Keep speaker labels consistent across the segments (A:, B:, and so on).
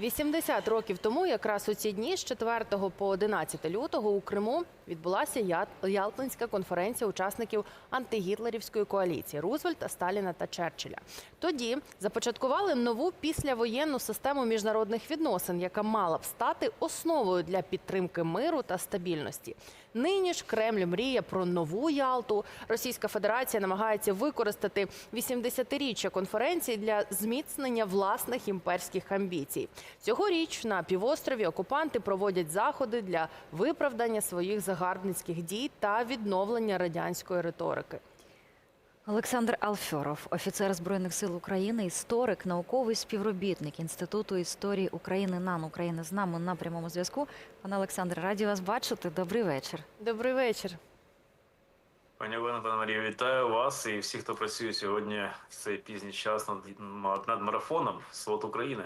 A: 80 років тому, якраз у ці дні, з 4 по 11 лютого, у Криму відбулася Ялтинська конференція учасників антигітлерівської коаліції Рузвельта, Сталіна та Черчилля. Тоді започаткували нову післявоєнну систему міжнародних відносин, яка мала б стати основою для підтримки миру та стабільності. Нині ж Кремль мріє про нову Ялту. Російська Федерація намагається використати 80-річчя конференції для зміцнення власних імперських амбіцій. Цьогоріч на півострові окупанти проводять заходи для виправдання своїх загарбницьких дій та відновлення радянської риторики.
B: Олександр Алфьоров, офіцер збройних сил України, історик, науковий співробітник Інституту історії України НАН України з нами на прямому зв'язку. Пане Олександре, раді вас бачити. Добрий вечір.
A: Добрий вечір.
C: Пані Олена, пане Марія, вітаю вас і всіх, хто працює сьогодні в цей пізній час над, над марафоном «Слот України.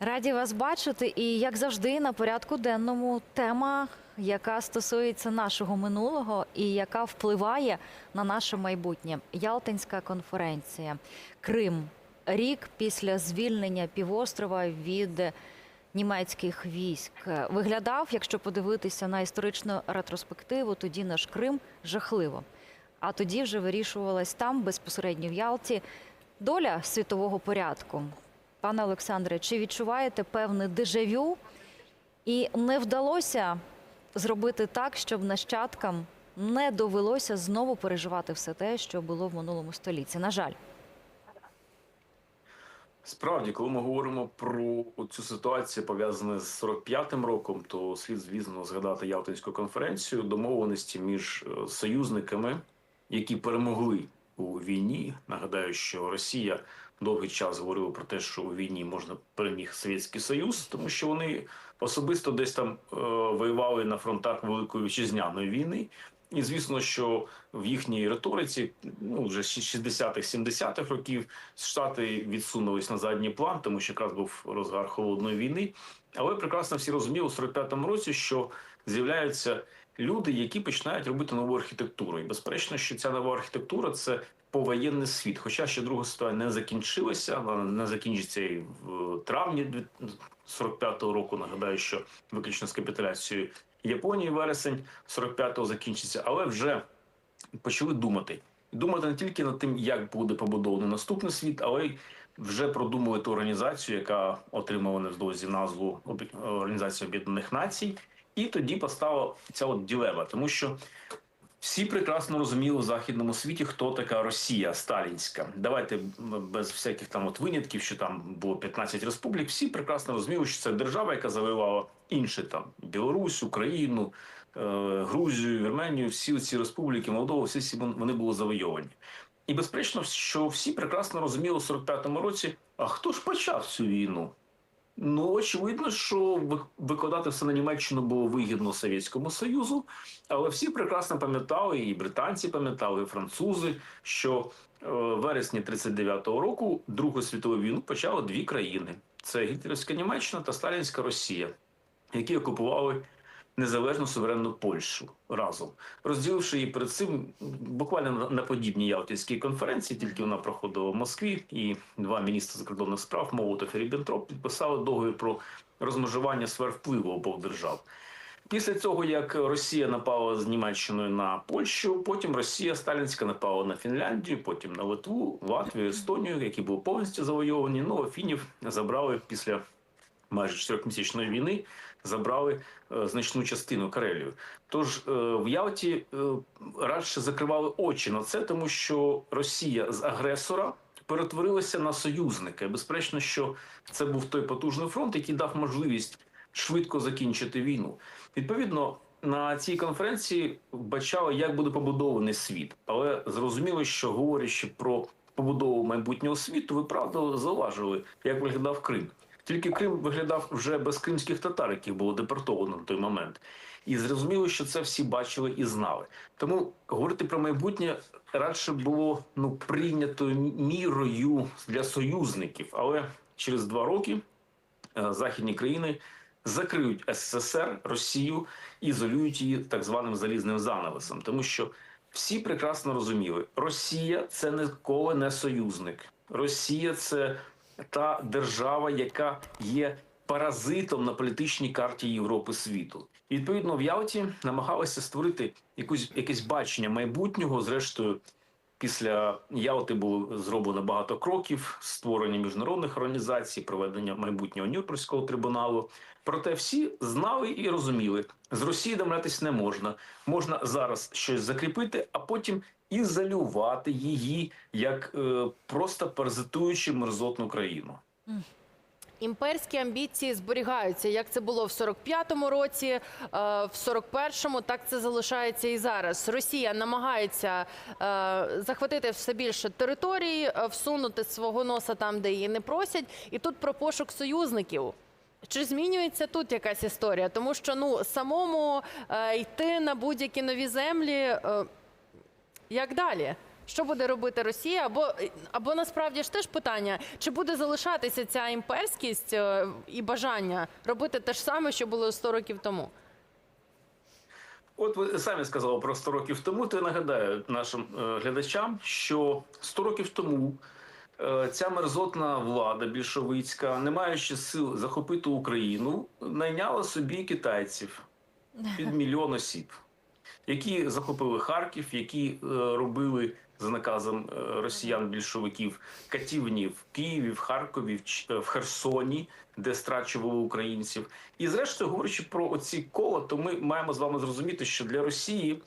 B: Раді вас бачити. І як завжди, на порядку денному тема, яка стосується нашого минулого і яка впливає на наше майбутнє. Ялтинська конференція, Крим, рік після звільнення півострова від німецьких військ. Виглядав, якщо подивитися на історичну ретроспективу, тоді наш Крим жахливо. А тоді вже вирішувалась там безпосередньо в Ялті доля світового порядку. Пане Олександре, чи відчуваєте певне дежавю? І не вдалося зробити так, щоб нащадкам не довелося знову переживати все те, що було в минулому столітті. На жаль,
C: Справді, коли ми говоримо про цю ситуацію пов'язану з 45-м роком, то слід звісно згадати Ялтинську конференцію, домовленості між е, союзниками, які перемогли у війні. Нагадаю, що Росія довгий час говорила про те, що у війні можна переміг Совєтський Союз, тому що вони особисто десь там е, воювали на фронтах Великої вітчизняної війни. І звісно, що в їхній риториці, ну вже з 60-х, 70-х років, штати відсунулись на задній план, тому що якраз був розгар холодної війни. Але прекрасно всі розуміли у 45-му році, що з'являються люди, які починають робити нову архітектуру. І безперечно, що ця нова архітектура це повоєнний світ. Хоча ще друга світова не закінчилася, вона не закінчиться і в травні 45-го року. Нагадаю, що виключно з капітуляцією Японії вересень 45-го закінчиться, але вже почали думати. Думати не тільки над тим, як буде побудований наступний світ, але й вже продумали ту організацію, яка отримала невдовзі назву Організація Об'єднаних Націй. І тоді постала ця от ділема, тому що всі прекрасно розуміли в західному світі, хто така Росія сталінська. Давайте без всяких там от винятків, що там було 15 республік. Всі прекрасно розуміли, що це держава, яка завоювала інші там Білорусь, Україну, е, Грузію, Вірменію. Всі ці республіки, Молдову, всі ці вони були завойовані. І безперечно, що всі прекрасно розуміли у 45-му році, а хто ж почав цю війну? Ну, очевидно, що ви- викладати все на Німеччину було вигідно Совєтському Союзу, але всі прекрасно пам'ятали, і британці пам'ятали, і французи, що е, в вересні 39-го року Другу світову війну почали дві країни: це гітлерівська Німеччина та Сталінська Росія, які окупували незалежну суверенну Польщу разом, розділивши її перед цим буквально на- подібній Ялтинській конференції, тільки вона проходила в Москві, і два міністри закордонних справ Молотов і Ріббентроп підписали договір про розмежування сфер впливу обох держав. Після цього, як Росія напала з Німеччиною на Польщу, потім Росія Сталінська напала на Фінляндію, потім на Литву, Латвію, Естонію, які були повністю завойовані. Ну а фінів забрали після майже чотирьохмісячної війни, забрали е, значну частину Карелію. Тож е, в Ялті е, радше закривали очі на це, тому що Росія з агресора перетворилася на союзника. Безперечно, що це був той потужний фронт, який дав можливість швидко закінчити війну. Відповідно, на цій конференції бачали, як буде побудований світ, але зрозуміло, що говорячи про побудову майбутнього світу, ви правда зауважили, як виглядав Крим. Тільки Крим виглядав вже без кримських татар, яких було депортовано на той момент. І зрозуміло, що це всі бачили і знали. Тому говорити про майбутнє радше було ну прийнятою мірою для союзників. Але через два роки е, західні країни закриють СССР, Росію ізолюють її так званим залізним занавесом, тому що всі прекрасно розуміли, Росія це ніколи не союзник. Росія це та держава, яка є паразитом на політичній карті Європи світу. Відповідно в Ялті намагалися створити якусь якесь бачення майбутнього. Зрештою, після Ялти було зроблено багато кроків: створення міжнародних організацій, проведення майбутнього Нюрнберзького трибуналу. Проте всі знали і розуміли, з Росії домовлятись не можна. Можна зараз щось закріпити, а потім ізолювати її як е, просто паразитуючу мерзотну країну.
A: Імперські амбіції зберігаються. Як це було в 45-му році, е, в 41-му, так це залишається і зараз. Росія намагається е, захватити все більше території, е, всунути свого носа там, де її не просять. І тут про пошук союзників. Чи змінюється тут якась історія? Тому що ну самому йти на будь-які нові землі. Як далі? Що буде робити Росія? Або, або насправді ж теж питання, чи буде залишатися ця імперськість е, і бажання робити те ж саме, що було 100 років тому?
C: От ви самі сказали про 100 років тому. То я нагадаю нашим е, глядачам, що 100 років тому е, ця мерзотна влада більшовицька, не маючи сил захопити Україну, найняла собі китайців під мільйон осіб, які захопили Харків, які е, робили за наказом е, росіян-більшовиків катівні в Києві, в Харкові, е, в Херсоні, де страчували українців. І зрештою, говорячи про оці кола, то ми маємо з вами зрозуміти, що для Росії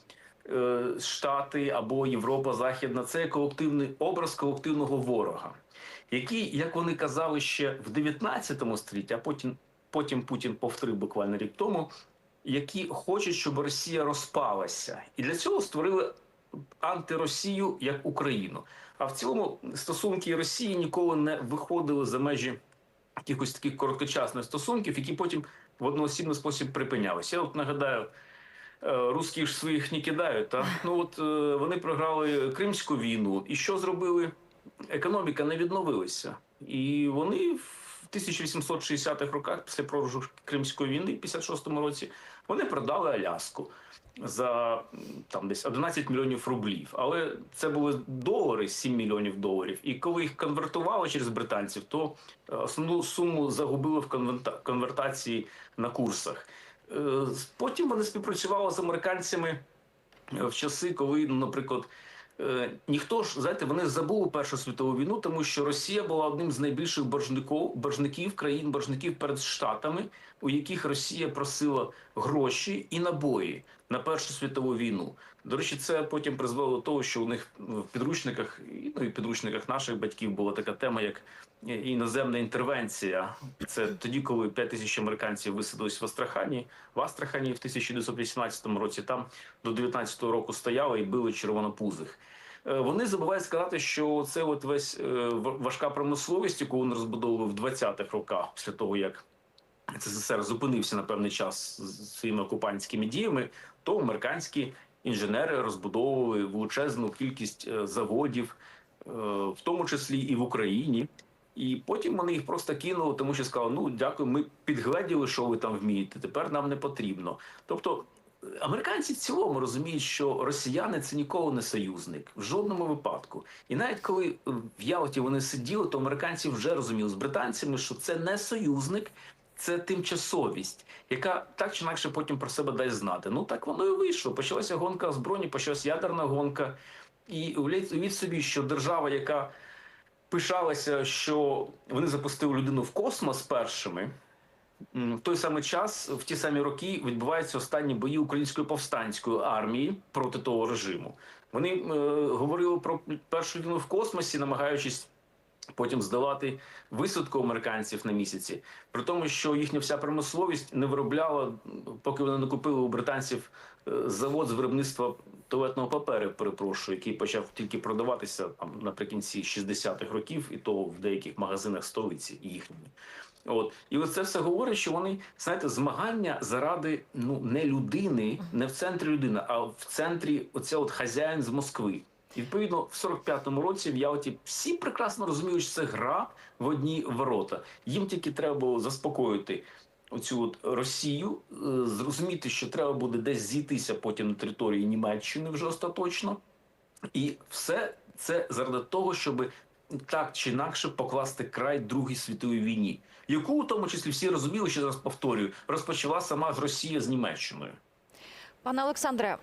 C: Штати або Європа Західна це колективний образ колективного ворога, який, як вони казали ще в 19 столітті, а потім, потім Путін повторив буквально рік тому, які хочуть, щоб Росія розпалася, і для цього створили антиросію як Україну. А в цілому стосунки Росії ніколи не виходили за межі якихось таких короткочасних стосунків, які потім в одноосібний спосіб припинялися. Я от нагадаю. е, Русські ж своїх не кидають. Та ну от е, вони програли Кримську війну, і що зробили? Економіка не відновилася, і вони в 1860-х роках, після програшу Кримської війни, в 56-му році, вони продали Аляску за там десь 11 мільйонів рублів. Але це були долари, 7 мільйонів доларів. І коли їх конвертували через британців, то е, основну суму загубили в конвертації на курсах. Е, Потім вони співпрацювали з американцями е, в часи, коли, ну, наприклад, ніхто ж знаєте, вони забули Першу світову війну, тому що Росія була одним з найбільших боржників, боржників країн, боржників перед штатами, у яких Росія просила гроші і набої на Першу світову війну. До речі, це потім призвело до того, що у них в підручниках, ну і в підручниках наших батьків була така тема, як е, іноземна інтервенція. Це тоді, коли 5 тисяч американців висадились в Астрахані, в Астрахані в 1918 році. Там до 19-го року стояли і били червонопузих. Е, Вони забувають сказати, що це от весь е, важка промисловість, яку вони розбудовували в 20-х роках, після того як СССР зупинився на певний час своїми окупантськими діями, то американські інженери розбудовували величезну кількість е, заводів, е, в тому числі і в Україні. І потім вони їх просто кинули, тому що сказали: ну дякую, ми підгледіли, що ви там вмієте. Тепер нам не потрібно. Тобто. е, Американці в цілому розуміють, що росіяни це ніколи не союзник в жодному випадку. І навіть коли в Ялті вони сиділи, то американці вже розуміли з британцями, що це не союзник, це тимчасовість, яка так чи інакше потім про себе дасть знати. Ну так воно і вийшло. Почалася гонка збройні, почалася ядерна гонка. І уявіть собі, що держава, яка пишалася, що вони запустили людину в космос першими. В той самий час, в ті самі роки, відбуваються останні бої української повстанської армії проти того режиму. Вони е, говорили про першу людину в космосі, намагаючись потім здолати висадку американців на місяці, при тому, що їхня вся промисловість не виробляла, поки вони не купили у британців е, завод з виробництва туалетного паперу, перепрошую, який почав тільки продаватися там наприкінці 60-х років, і то в деяких магазинах столиці їхньої. От і ось це все говорить, що вони знаєте, змагання заради ну не людини, не в центрі людини, а в центрі оце от хазяїн з Москви. Відповідно в 45-му році в Ялті всі прекрасно розуміють, що це гра в одні ворота. Їм тільки треба було заспокоїти оцю от Росію, е, зрозуміти, що треба буде десь зійтися потім на території Німеччини вже остаточно, і все це заради того, щоб так чи інакше покласти край Другій світовій війні, яку у тому числі всі розуміли, що зараз повторюю, розпочала сама ж Росія з Німеччиною.
B: Пане Олександре,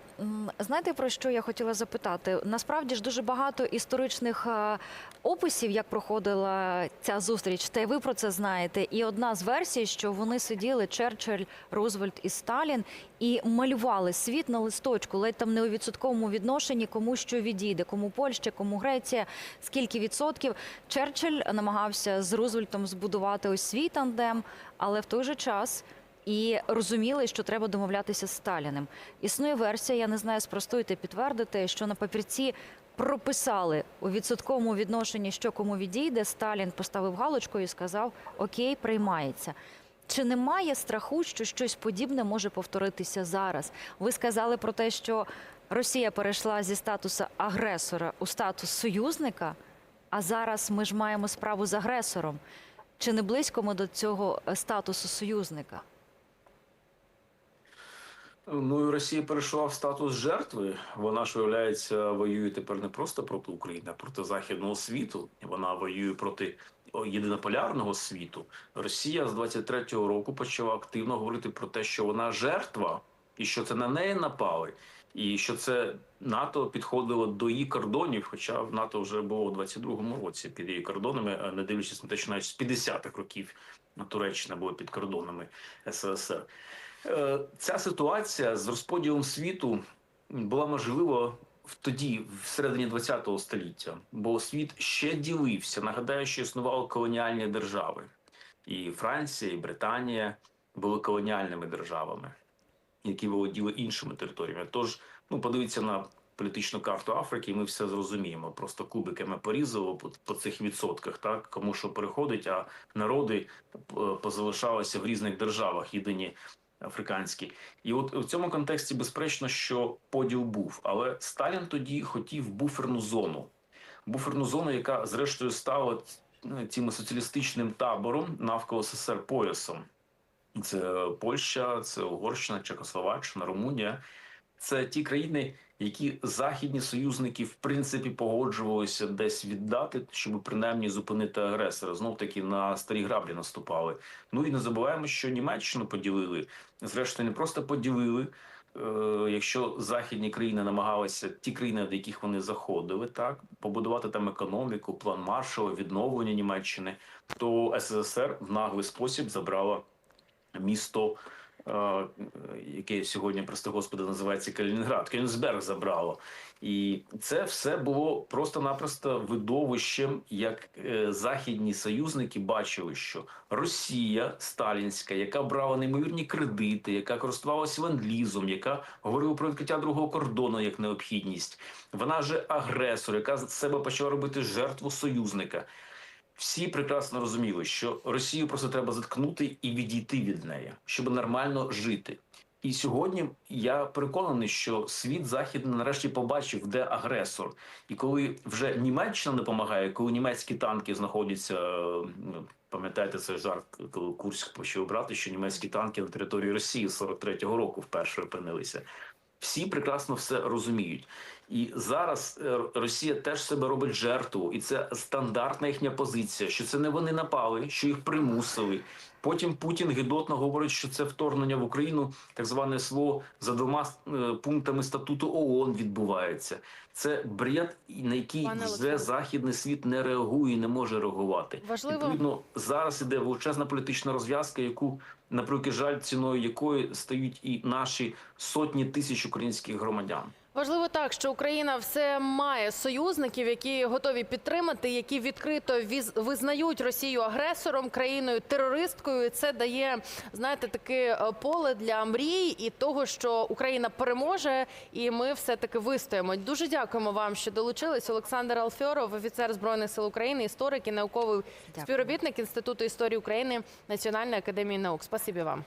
B: знаєте про що я хотіла запитати? Насправді ж дуже багато історичних е, описів, як проходила ця зустріч, та й ви про це знаєте. І одна з версій, що вони сиділи Черчилль, Рузвельт і Сталін і малювали світ на листочку, ледь там не у відсотковому відношенні, кому що відійде, кому Польща, кому Греція, скільки відсотків. Черчилль намагався з Рузвельтом збудувати ось свій тандем, але в той же час. І розуміли, що треба домовлятися з Сталіним. Існує версія, я не знаю, спростуйте, підтвердите, що на папірці прописали у відсотковому відношенні, що кому відійде. Сталін поставив галочку і сказав: Окей, приймається. Чи немає страху, що щось подібне може повторитися зараз? Ви сказали про те, що Росія перейшла зі статусу агресора у статус союзника, а зараз ми ж маємо справу з агресором. Чи не близько ми до цього статусу союзника?
C: Ну і Росія перейшла в статус жертви. Вона ж виявляється, воює тепер не просто проти України, а проти західного світу. Вона воює проти єдинополярного світу. Росія з 23-го року почала активно говорити про те, що вона жертва, і що це на неї напали, і що це НАТО підходило до її кордонів. Хоча в НАТО вже було у 22-му році під її кордонами, не дивлячись на те, що навіть з 50-х років Туреччина була під кордонами СРСР. Е, Ця ситуація з розподілом світу була можлива тоді, в середині ХХ століття, бо світ ще ділився. Нагадаю, що існували колоніальні держави, і Франція, і Британія були колоніальними державами, які володіли іншими територіями. Тож, ну подивіться на політичну карту Африки, і ми все зрозуміємо. Просто кубиками порізало по, по цих відсотках, так кому що переходить, а народи е, позалишалися в різних державах, єдині африканські. І от в цьому контексті безперечно, що поділ був. Але Сталін тоді хотів буферну зону. Буферну зону, яка зрештою стала ну, цим соціалістичним табором навколо СССР поясом. Це Польща, це Угорщина, Чехословаччина, Румунія. Це ті країни, які західні союзники в принципі погоджувалися десь віддати, щоб принаймні зупинити агресора. Знов таки на старі граблі наступали. Ну і не забуваємо, що Німеччину поділили. Зрештою, не просто поділили. Е, Якщо західні країни намагалися ті країни, до яких вони заходили, так побудувати там економіку, план маршала, відновлення Німеччини, то СССР в наглий спосіб забрала місто, яке сьогодні, прости господи, називається Калінінград. Кенігсберг забрало. І це все було просто-напросто видовищем, як е, західні союзники бачили, що Росія сталінська, яка брала неймовірні кредити, яка користувалася ленд-лізом, яка говорила про відкриття другого кордону як необхідність, вона же агресор, яка з себе почала робити жертву союзника. Всі прекрасно розуміли, що Росію просто треба заткнути і відійти від неї, щоб нормально жити. І сьогодні я переконаний, що світ західний нарешті побачив, де агресор. І коли вже Німеччина допомагає, коли німецькі танки знаходяться, ну, пам'ятаєте цей жарт, коли Курськ почав брати, що німецькі танки на території Росії з 43-го року вперше опинилися. Всі прекрасно все розуміють. І зараз е, Росія теж себе робить жертву, і це стандартна їхня позиція, що це не вони напали, що їх примусили. Потім Путін гидотно говорить, що це вторгнення в Україну, так зване СВО, за двома е, пунктами статуту ООН відбувається. Це бред, на який
A: Пане
C: вже західний світ не реагує, не може реагувати.
A: Важливо-
C: Відповідно, зараз іде величезна політична розв'язка, яку на превеликий жаль, ціною якої стають і наші сотні тисяч українських громадян.
A: Важливо так, що Україна все має союзників, які готові підтримати, які відкрито визнають Росію агресором, країною терористкою. І Це дає знаєте таке е, поле для мрій і того, що Україна переможе, і ми все таки вистоїмо. Дуже дякуємо вам, що долучились. Олександр Алфьоров, офіцер збройних сил України, історик і науковий
B: Дякую.
A: співробітник інституту історії України Національної академії наук. Спасибі вам.